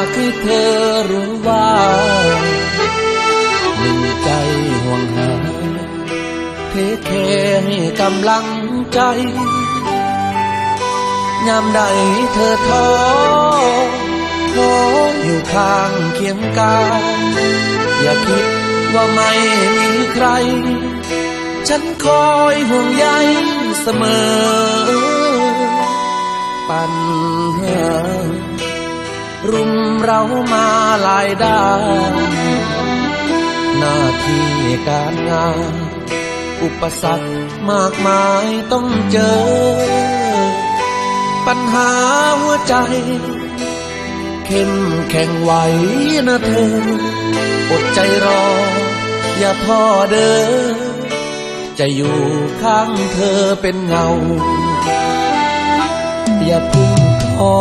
ากให้เธอรู้ว่าหนึ่งใจห่วงหาเทแค่ให้กำลังใจยามใดเธอท้อขออยู่ข้างเคียงกายอย่าคิดว่าไม่มีใคร ฉันคอยห่วงใยเสมอ ปัญหารุม เรามาหลายด้านหน้าที่การงาน อุปสรรคมากมายต้องเจอ ปัญหาหัวใจ เข้มแข็งไหวนะเธอ อดใจรอ อย่าท้อเด้อจะอยู่ข้างเธอเป็นเงา อย่าพุ่งท้อ